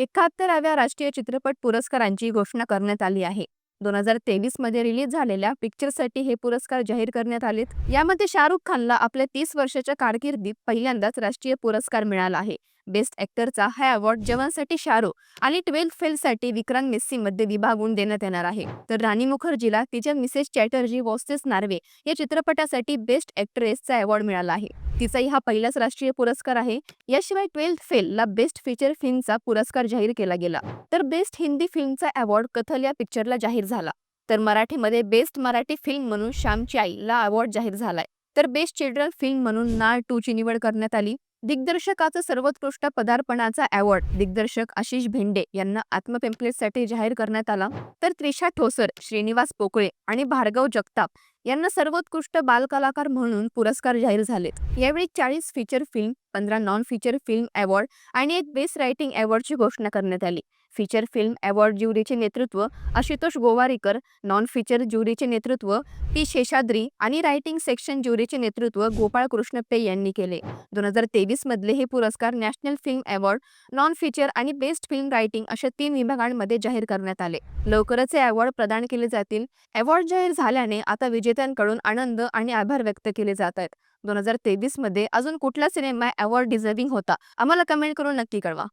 एकाहत्तराव्या राष्ट्रीय चित्रपट पुरस्कारांची घोषणा करण्यात आली आहे. दोन हजार तेवीसमध्ये रिलीज झालेल्या पिक्चरसाठी हे पुरस्कार जाहीर करण्यात आलेत. यामध्ये शाहरुख खानला आपल्या तीस वर्षाच्या कारकिर्दीत पहिल्यांदाच राष्ट्रीय पुरस्कार मिळाला आहे. बेस्ट ॲक्टरचा हा अवॉर्ड जवानसाठी शाहरुख आणि ट्वेल्थ फेलसाठी विक्रांत मेस्सी मध्ये विभागून देण्यात येणार आहे. तर राणी मुखर्जीला तिच्या मिसेस चॅटर्जी वॉसेस नार्वे या चित्रपटासाठी बेस्ट ॲक्ट्रेसचा अवॉर्ड मिळाला आहे. तिचाही हा पहिलाच राष्ट्रीय पुरस्कार आहे. याशिवाय ट्वेल्थ फेलला बेस्ट फीचर फिल्मचा पुरस्कार जाहीर केला गेला. तर बेस्ट हिंदी फिल्मचा अवॉर्ड कथल या पिक्चरला जाहीर झाला. तर मराठीमध्ये बेस्ट मराठी फिल्म म्हणून श्यामची आईला अवॉर्ड जाहीर झालाय. तर बेस्ट चिल्ड्रन फिल्म म्हणून नाळ टू ची निवड करण्यात आली. दिग्दर्शकाचा सर्वोत्कृष्ट पदार्पणाचा अवॉर्ड दिग्दर्शक आशिष भेंडे यांना आत्मपेम्पलेटसाठी जाहीर करण्यात आला. तर त्रिशा ठोसर श्रीनिवास पोकळे आणि भार्गव जगताप यांना सर्वोत्कृष्ट बालकलाकार म्हणून पुरस्कार जाहीर झालेत. यावेळी चाळीस फीचर फिल्म पंधरा नॉन फीचर फिल्म अवॉर्ड आणि एक बेस्ट रायटिंग अवॉर्डची घोषणा करण्यात आली. फीचर फिल्म अवॉर्ड ज्युरीचे नेतृत्व आशुतोष गोवारीकर नॉन फीचर ज्युरीचे नेतृत्व पी शेषाद्री आणि रायटिंग सेक्शन ज्युरीचे नेतृत्व गोपाळ कृष्ण पे यांनी केले. दोन हजार तेवीस मधले हे पुरस्कार national film award non feature आणि बेस्ट फिल्म रायटिंग अशा तीन विभागांमध्ये जाहीर करण्यात आले. लवकरच हे अवॉर्ड प्रदान केले जातील. अवॉर्ड जाहीर झाल्याने आता विजेत्यांकडून आनंद आणि आभार व्यक्त केले जात आहेत. दोन हजार तेवीसमध्ये अजून कुठला सिनेमा अवॉर्ड डिझर्विंग होता? आम्हाला कमेंट करून नक्की कळवा.